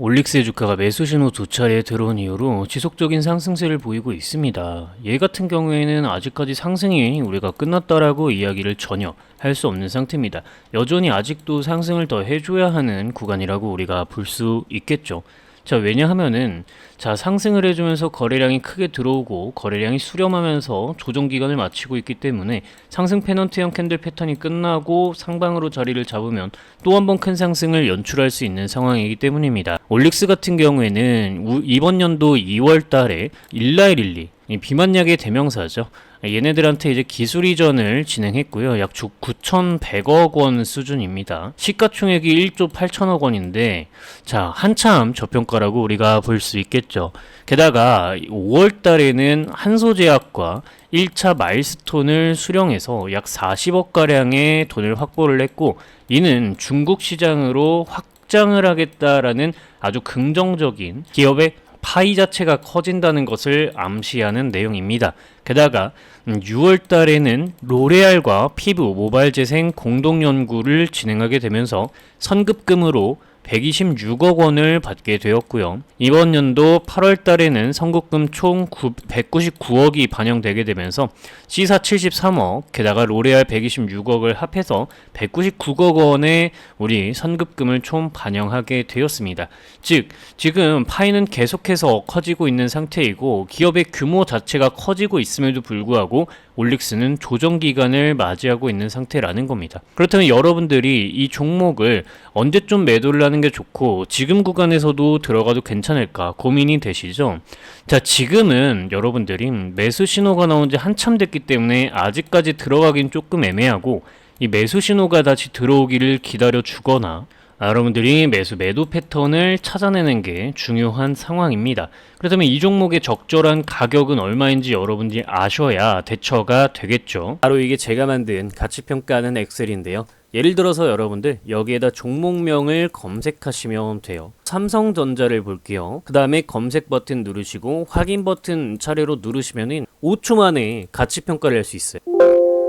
올릭스의 주가가 매수 신호 두 차례 들어온 이후로 지속적인 상승세를 보이고 있습니다. 얘 같은 경우에는 아직까지 상승이 우리가 끝났다라고 이야기를 전혀 할 수 없는 상태입니다. 여전히 아직도 상승을 더 해줘야 하는 구간이라고 우리가 볼 수 있겠죠. 자, 왜냐하면은 자, 상승을 해주면서 거래량이 크게 들어오고 거래량이 수렴하면서 조정 기간을 마치고 있기 때문에 상승 페넌트형 캔들 패턴이 끝나고 상방으로 자리를 잡으면 또 한 번 큰 상승을 연출할 수 있는 상황이기 때문입니다. 올릭스 같은 경우에는 우- 이번 연도 2월 달에 일라일릴리 이 비만약의 대명사죠. 얘네들한테 이제 기술 이전을 진행했고요. 약 9,100억 원 수준입니다. 시가총액이 1조 8천억 원인데, 자, 한참 저평가라고 우리가 볼 수 있겠죠. 게다가 5월 달에는 한소제약과 1차 마일스톤을 수령해서 약 40억 가량의 돈을 확보를 했고, 이는 중국 시장으로 확장을 하겠다라는 아주 긍정적인 기업의 파이 자체가 커진다는 것을 암시하는 내용입니다. 게다가 6월 달에는 로레알과 피부 모바일 재생 공동 연구를 진행하게 되면서 선급금으로 126억 원을 받게 되었고요. 이번 연도 8월 달에는 선급금 총 199억이 반영되게 되면서 C사 73억, 게다가 로레알 126억을 합해서 199억 원의 우리 선급금을 총 반영하게 되었습니다. 즉, 지금 파이는 계속해서 커지고 있는 상태이고 기업의 규모 자체가 커지고 있음에도 불구하고 올릭스는 조정 기간을 맞이하고 있는 상태라는 겁니다. 그렇다면 여러분들이 이 종목을 언제쯤 매도를 하는 게 좋고 지금 구간에서도 들어가도 괜찮을까 고민이 되시죠? 자, 지금은 여러분들이 매수 신호가 나온 지 한참 됐기 때문에 아직까지 들어가긴 조금 애매하고 이 매수 신호가 다시 들어오기를 기다려 주거나 아, 여러분들이 매수 매도 패턴을 찾아내는 게 중요한 상황입니다. 그렇다면 이 종목의 적절한 가격은 얼마인지 여러분들이 아셔야 대처가 되겠죠. 바로 이게 제가 만든 가치 평가하는 엑셀인데요. 예를 들어서 여러분들 여기에다 종목명을 검색하시면 돼요. 삼성전자를 볼게요. 그 다음에 검색 버튼 누르시고 확인 버튼 차례로 누르시면은 5초 만에 가치 평가를 할 수 있어요.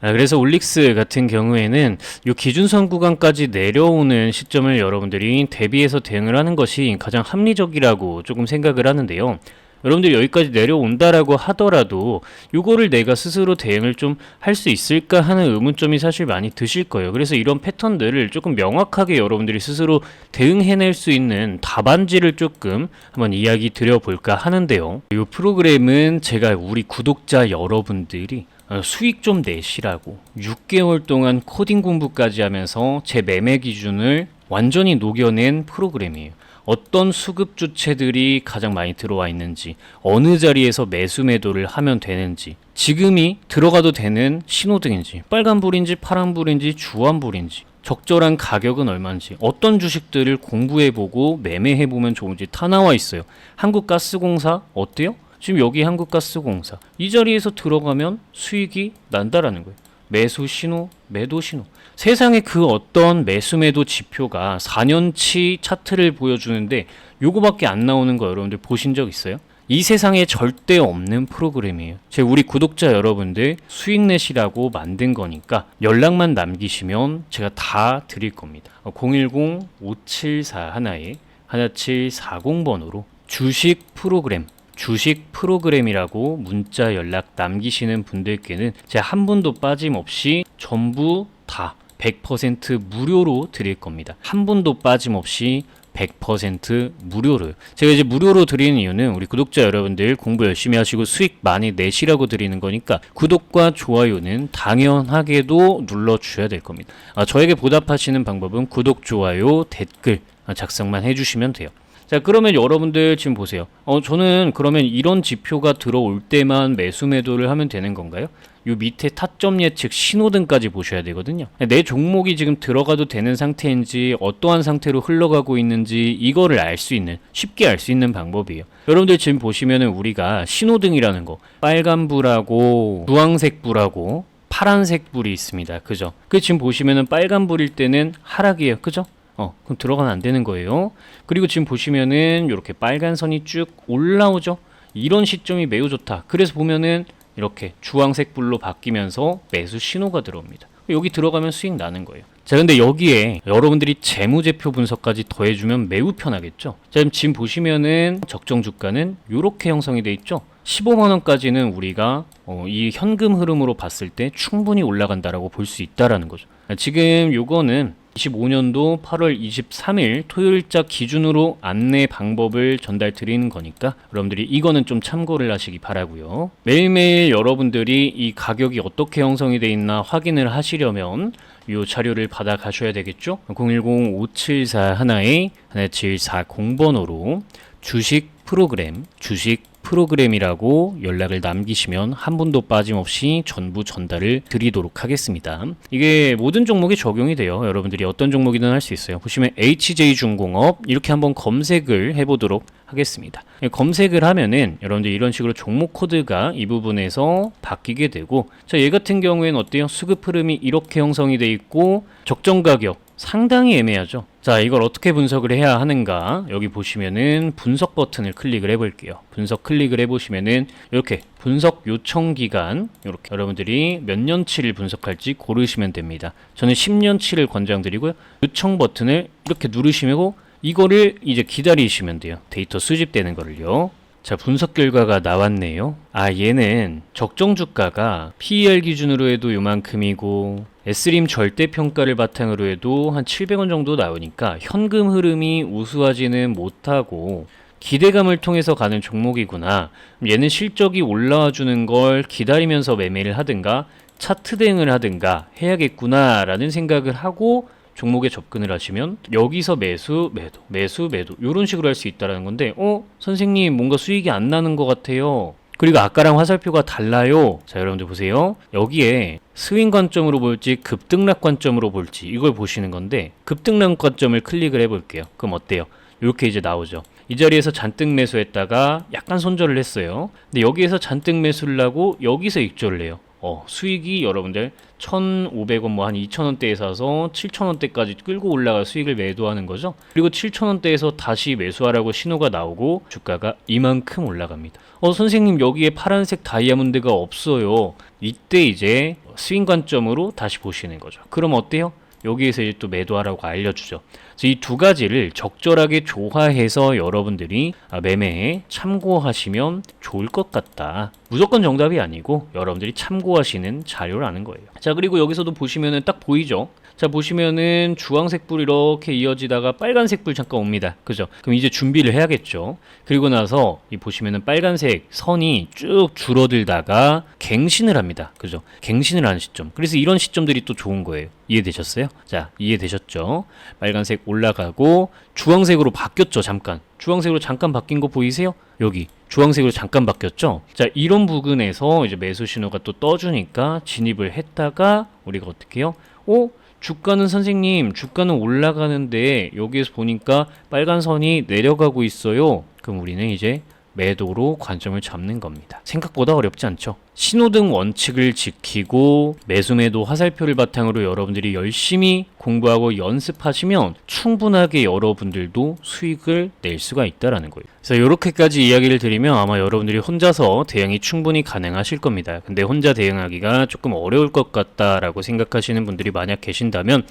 아, 그래서 올릭스 같은 경우에는 이 기준선 구간까지 내려오는 시점을 여러분들이 대비해서 대응을 하는 것이 가장 합리적이라고 조금 생각을 하는데요. 여러분들이 여기까지 내려온다라고 하더라도 이거를 내가 스스로 대응을 좀 할 수 있을까 하는 의문점이 사실 많이 드실 거예요. 그래서 이런 패턴들을 조금 명확하게 여러분들이 스스로 대응해낼 수 있는 답안지를 조금 한번 이야기 드려볼까 하는데요. 이 프로그램은 제가 우리 구독자 여러분들이 어, 수익 좀 내시라고 6개월 동안 코딩 공부까지 하면서 제 매매 기준을 완전히 녹여낸 프로그램이에요. 어떤 수급 주체들이 가장 많이 들어와 있는지, 어느 자리에서 매수 매도를 하면 되는지, 지금이 들어가도 되는 신호등인지, 빨간불인지 파란불인지 주황불인지, 적절한 가격은 얼마인지, 어떤 주식들을 공부해보고 매매해보면 좋은지 다 나와 있어요. 한국가스공사 어때요? 지금 여기 한국가스공사 이 자리에서 들어가면 수익이 난다라는 거예요. 매수 신호, 매도 신호. 세상에 그 어떤 매수 매도 지표가 4년치 차트를 보여주는데 요거밖에 안 나오는 거 여러분들 보신 적 있어요? 이 세상에 절대 없는 프로그램이에요. 제 우리 구독자 여러분들 수익 내시라고 만든 거니까 연락만 남기시면 제가 다 드릴 겁니다. 010-574 하나에 1740번으로 주식 프로그램 주식 프로그램이라고 문자 연락 남기시는 분들께는 제가 한 분도 빠짐없이 전부 다 100% 무료로 드릴 겁니다. 한 분도 빠짐없이 100% 무료로. 제가 이제 무료로 드리는 이유는 우리 구독자 여러분들 공부 열심히 하시고 수익 많이 내시라고 드리는 거니까 구독과 좋아요는 당연하게도 눌러주셔야 될 겁니다. 아, 저에게 보답하시는 방법은 구독, 좋아요, 댓글 작성만 해주시면 돼요. 자, 그러면 여러분들 지금 보세요. 어, 저는 그러면 이런 지표가 들어올 때만 매수 매도를 하면 되는 건가요? 요 밑에 타점 예측 신호등까지 보셔야 되거든요. 내 종목이 지금 들어가도 되는 상태인지 어떠한 상태로 흘러가고 있는지 이거를 알 수 있는 쉽게 알 수 있는 방법이에요. 여러분들 지금 보시면은 우리가 신호등이라는 거 빨간 불하고 주황색 불하고 파란색 불이 있습니다. 그죠? 그 지금 보시면은 빨간 불일 때는 하락이에요. 그죠? 어, 그럼 들어가면 안 되는 거예요. 그리고 지금 보시면은 이렇게 빨간 선이 쭉 올라오죠. 이런 시점이 매우 좋다. 그래서 보면은 이렇게 주황색 불로 바뀌면서 매수 신호가 들어옵니다. 여기 들어가면 수익 나는 거예요. 자, 근데 여기에 여러분들이 재무제표 분석까지 더해주면 매우 편하겠죠. 자, 지금 보시면은 적정 주가는 이렇게 형성이 돼 있죠. 15만 원까지는 우리가 어, 이 현금 흐름으로 봤을 때 충분히 올라간다라고 볼 수 있다라는 거죠. 지금 요거는 25년도 8월 23일 토요일자 기준으로 안내 방법을 전달 드리는 거니까 여러분들이 이거는 좀 참고를 하시기 바라고요. 매일매일 여러분들이 이 가격이 어떻게 형성이 돼 있나 확인을 하시려면 이 자료를 받아 가셔야 되겠죠. 010-574 하나에 1740번호로 주식 프로그램, 주식 프로그램이라고 연락을 남기시면 한 분도 빠짐없이 전부 전달을 드리도록 하겠습니다. 이게 모든 종목에 적용이 돼요. 여러분들이 어떤 종목이든 할 수 있어요. 보시면 HJ중공업 이렇게 한번 검색을 해보도록 하겠습니다. 검색을 하면은 여러분들 이런 식으로 종목 코드가 이 부분에서 바뀌게 되고 자, 얘 같은 경우에는 어때요? 수급 흐름이 이렇게 형성이 돼 있고 적정 가격 상당히 애매하죠. 자, 이걸 어떻게 분석을 해야 하는가? 여기 보시면은 분석 버튼을 클릭을 해 볼게요. 분석 클릭을 해 보시면은 이렇게 분석 요청 기간 이렇게 여러분들이 몇 년치를 분석할지 고르시면 됩니다. 저는 10년치를 권장드리고요. 요청 버튼을 이렇게 누르시고 이거를 이제 기다리시면 돼요. 데이터 수집되는 거를요. 자, 분석 결과가 나왔네요. 아, 얘는 적정 주가가 PER 기준으로 해도 요만큼이고 S림 절대 평가를 바탕으로 해도 한 700원 정도 나오니까 현금 흐름이 우수하지는 못하고 기대감을 통해서 가는 종목이구나. 얘는 실적이 올라와 주는 걸 기다리면서 매매를 하든가 차트 대응을 하든가 해야겠구나라는 생각을 하고 종목에 접근을 하시면 여기서 매수, 매도, 매수, 매도 이런 식으로 할 수 있다라는 건데 어 선생님 뭔가 수익이 안 나는 것 같아요. 그리고 아까랑 화살표가 달라요. 자 여러분들 보세요. 여기에 스윙 관점으로 볼지 급등락 관점으로 볼지 이걸 보시는 건데 급등락 관점을 클릭을 해볼게요. 그럼 어때요? 이렇게 이제 나오죠. 이 자리에서 잔뜩 매수했다가 약간 손절을 했어요. 근데 여기에서 잔뜩 매수를 하고 여기서 익절을 해요. 어, 수익이 여러분들 1,500원 뭐 한 2,000원대에 사서 7,000원대까지 끌고 올라가 수익을 매도하는 거죠. 그리고 7,000원대에서 다시 매수하라고 신호가 나오고 주가가 이만큼 올라갑니다. 어, 선생님 여기에 파란색 다이아몬드가 없어요. 이때 이제 스윙 관점으로 다시 보시는 거죠. 그럼 어때요? 여기에서 이제 또 매도하라고 알려주죠. 이두 가지를 적절하게 조화해서 여러분들이 아, 매매에 참고하시면 좋을 것 같다. 무조건 정답이 아니고 여러분들이 참고하시는 자료라는 거예요. 자, 그리고 여기서도 보시면은 딱 보이죠? 자 보시면은 주황색 불 이렇게 이어지다가 빨간색 불 잠깐 옵니다. 그죠? 그럼 이제 준비를 해야겠죠. 그리고 나서 이 보시면은 빨간색 선이 쭉 줄어들다가 갱신을 합니다. 그죠? 갱신을 하는 시점. 그래서 이런 시점들이 또 좋은 거예요. 이해되셨어요? 자 이해되셨죠? 빨간색 올라가고 주황색으로 바뀌었죠 잠깐. 주황색으로 잠깐 바뀐 거 보이세요? 여기. 주황색으로 잠깐 바뀌었죠? 자 이런 부분에서 이제 매수 신호가 또 떠주니까 진입을 했다가 우리가 어떻게 해요? 어? 주가는 선생님, 주가는 올라가는데 여기에서 보니까 빨간 선이 내려가고 있어요. 그럼 우리는 이제 매도로 관점을 잡는 겁니다. 생각보다 어렵지 않죠? 신호등 원칙을 지키고 매수매도 화살표를 바탕으로 여러분들이 열심히 공부하고 연습하시면 충분하게 여러분들도 수익을 낼 수가 있다라는 거예요. 그래서 이렇게까지 이야기를 드리면 아마 여러분들이 혼자서 대응이 충분히 가능하실 겁니다. 근데 혼자 대응하기가 조금 어려울 것 같다라고 생각하시는 분들이 만약 계신다면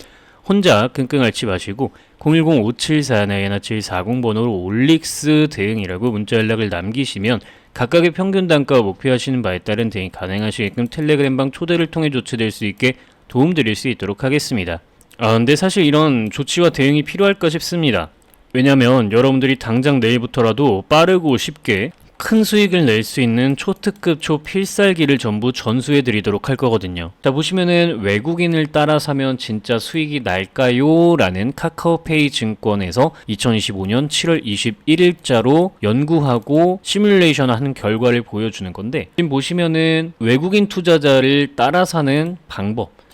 혼자 끙끙 앓지 마시고 010-5741-1740 번호로 올릭스 대응이라고 문자 연락을 남기시면 각각의 평균 단가와 목표하시는 바에 따른 대응이 가능하시게끔 텔레그램방 초대를 통해 조치될 수 있게 도움드릴 수 있도록 하겠습니다. 아 근데 사실 이런 조치와 대응이 필요할까 싶습니다. 왜냐면 여러분들이 당장 내일부터라도 빠르고 쉽게 큰 수익을 낼 수 있는 초특급 초필살기를 전부 전수해 드리도록 할 거거든요. 자, 보시면은 외국인을 따라 사면 진짜 수익이 날까요? 라는 카카오페이 증권에서 2025년 7월 21일자로 연구하고 시뮬레이션 하는 결과를 보여주는 건데, 지금 보시면은 외국인 투자자를 따라 사는 방법,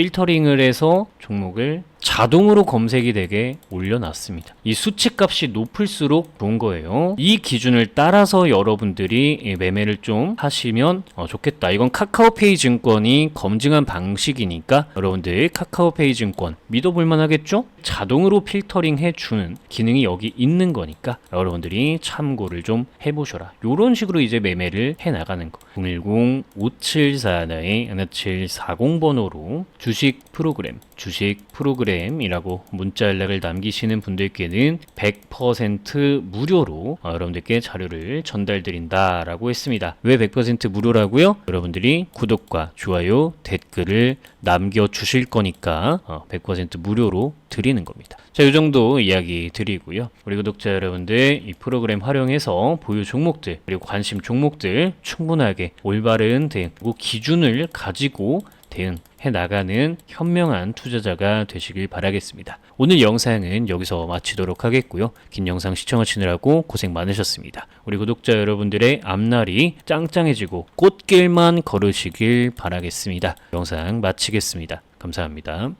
필터링을 해서 종목을 자동으로 검색이 되게 올려놨습니다. 이 수치값이 높을수록 좋은 거예요. 이 기준을 따라서 여러분들이 매매를 좀 하시면 어, 좋겠다. 이건 카카오페이 증권이 검증한 방식이니까 여러분들 카카오페이 증권 믿어볼 만 하겠죠? 자동으로 필터링 해주는 기능이 여기 있는 거니까 여러분들이 참고를 좀 해보셔라. 이런 식으로 이제 매매를 해나가는 거. 010-5741-1740번호로 주식 프로그램, 주식 프로그램이라고 문자 연락을 남기시는 분들께는 100% 무료로 어, 여러분들께 자료를 전달드린다라고 했습니다. 왜 100% 무료라고요? 여러분들이 구독과 좋아요, 댓글을 남겨주실 거니까 어, 100% 무료로 드리는 겁니다. 자, 이 정도 이야기 드리고요. 우리 구독자 여러분들 이 프로그램 활용해서 보유 종목들 그리고 관심 종목들 충분하게 올바른 대응 그리고 기준을 가지고 대응해 나가는 현명한 투자자가 되시길 바라겠습니다. 오늘 영상은 여기서 마치도록 하겠고요. 긴 영상 시청하시느라고 고생 많으셨습니다. 우리 구독자 여러분들의 앞날이 짱짱해지고 꽃길만 걸으시길 바라겠습니다. 영상 마치겠습니다. 감사합니다.